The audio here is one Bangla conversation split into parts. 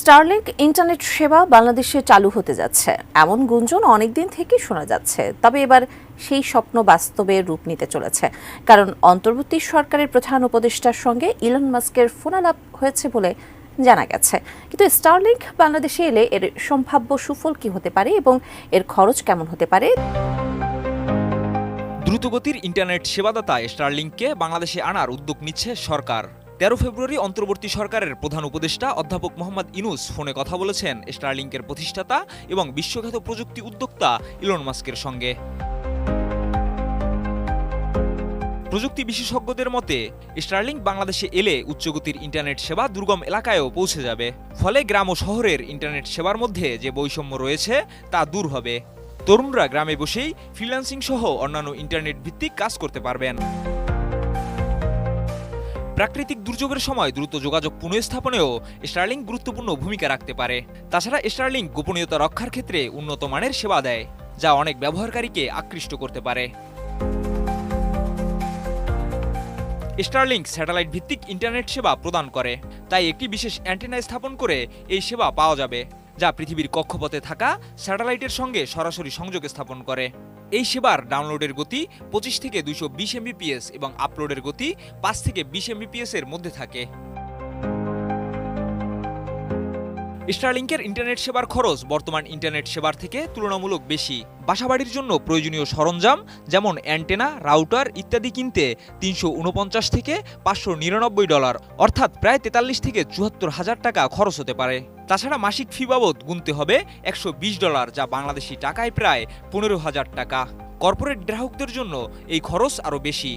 স্টারলিংক ইন্টারনেট সেবা বাংলাদেশে চালু হতে যাচ্ছে। এমন গুঞ্জন অনেকদিন থেকেই শোনা যাচ্ছে। তবে এবার সেই স্বপ্ন বাস্তবে রূপ নিতে চলেছে। কারণ অন্তর্বর্তী সরকারের প্রধান উপদেষ্টার সঙ্গে ইলন মাস্কের ফোনালাপ হয়েছে বলে জানা গেছে। কিন্তু স্টারলিংক বাংলাদেশে এলে এর সম্ভাব্য সুফল কি হতে পারে এবং এর খরচ কেমন হতে পারে? দ্রুতগতির ইন্টারনেট সেবাদাতা স্টারলিংককে বাংলাদেশে আনার উদ্যোগ নিচ্ছে সরকার। তেরো ফেব্রুয়ারি অন্তর্বর্তী সরকারের প্রধান উপদেষ্টা অধ্যাপক মোহাম্মদ ইনুস ফোনে কথা বলেছেন স্টারলিংকের প্রতিষ্ঠাতা এবং বিশ্বখ্যাত প্রযুক্তি উদ্যোক্তা ইলন মাস্কের সঙ্গে। প্রযুক্তি বিশেষজ্ঞদের মতে, স্টারলিংক বাংলাদেশে এলে উচ্চগতির ইন্টারনেট সেবা দুর্গম এলাকায়ও পৌঁছে যাবে। ফলে গ্রাম ও শহরের ইন্টারনেট সেবার মধ্যে যে বৈষম্য রয়েছে, তা দূর হবে। তরুণরা গ্রামে বসেই ফ্রিল্যান্সিং সহ অন্যান্য ইন্টারনেট ভিত্তিক কাজ করতে পারবেন। প্রাকৃতিক দুর্যোগের সময় দ্রুত যোগাযোগ পুনঃস্থাপনেও স্টারলিং গুরুত্বপূর্ণ ভূমিকা রাখতে পারে। তাছাড়া স্টারলিং গোপনীয়তা রক্ষার ক্ষেত্রে উন্নত মানের সেবা দেয়, যা অনেক ব্যবহারকারীকে আকৃষ্ট করতে পারে। স্টারলিংক স্যাটেলাইট ভিত্তিক ইন্টারনেট সেবা প্রদান করে, তাই একটি বিশেষ অ্যান্টেনা স্থাপন করে এই সেবা পাওয়া যাবে, যা পৃথিবীর কক্ষপথে থাকা স্যাটেলাইটের সঙ্গে সরাসরি সংযোগ স্থাপন করে। এই সেবার ডাউনলোডের গতি পঁচিশ থেকে দুশো বিশ এমবিপিএস এবং আপলোডের গতি পাঁচ থেকে বিশ এমবিপিএস এর মধ্যে থাকে। স্টারলিংকের ইন্টারনেট সেবার খরচ বর্তমান ইন্টারনেট সেবার থেকে তুলনামূলক বেশি। বাসাবাড়ির জন্য প্রয়োজনীয় সরঞ্জাম যেমন অ্যান্টেনা রাউটার ইত্যাদি কিনতে তিনশো উনপঞ্চাশ থেকে পাঁচশো নিরানব্বই ডলার অর্থাৎ প্রায় তেতাল্লিশ থেকে চুয়াত্তর হাজার টাকা খরচ হতে পারে। তাছাড়া মাসিক ফি বাবদ গুনতে হবে একশো বিশ ডলার, যা বাংলাদেশি টাকায় প্রায় পনেরো হাজার টাকা। কর্পোরেট গ্রাহকদের জন্য এই খরচ আরও বেশি।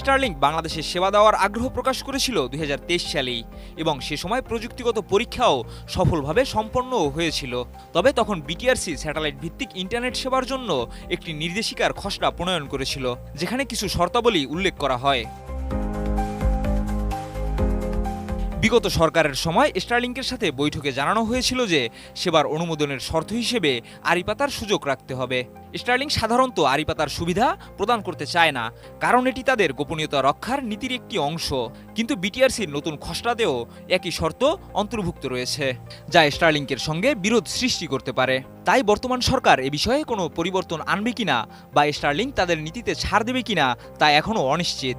স্টারলিংক বাংলাদেশে সেবা দেওয়ার আগ্রহ প্রকাশ করেছিল দুই হাজার তেইশ সালেই এবং সে সময় প্রযুক্তিগত পরীক্ষাও সফলভাবে সম্পন্ন হয়েছিল। তবে তখন বিটিআরসি স্যাটেলাইট ভিত্তিক ইন্টারনেট সেবার জন্য একটি নির্দেশিকার খসড়া প্রণয়ন করেছিল, যেখানে কিছু শর্তাবলী উল্লেখ করা হয়। বিগত সরকারের সময় স্টারলিংকের সাথে বৈঠকে জানানো হয়েছিল যে সেবার অনুমোদনের শর্ত হিসেবে আড়িপাতার সুযোগ রাখতে হবে। স্টারলিং সাধারণত আরিপাতার সুবিধা প্রদান করতে চায় না, কারণ এটি তাদের গোপনীয়তা রক্ষার নীতির একটি অংশ। কিন্তু বিটিআরসির নতুন খসড়াতেও একই শর্ত অন্তর্ভুক্ত রয়েছে, যা স্টারলিংকের সঙ্গে বিরোধ সৃষ্টি করতে পারে। তাই বর্তমান সরকার এ বিষয়ে কোনো পরিবর্তন আনবে কিনা বা স্টারলিংক তাদের নীতিতে ছাড় দেবে কিনা তা এখনও অনিশ্চিত।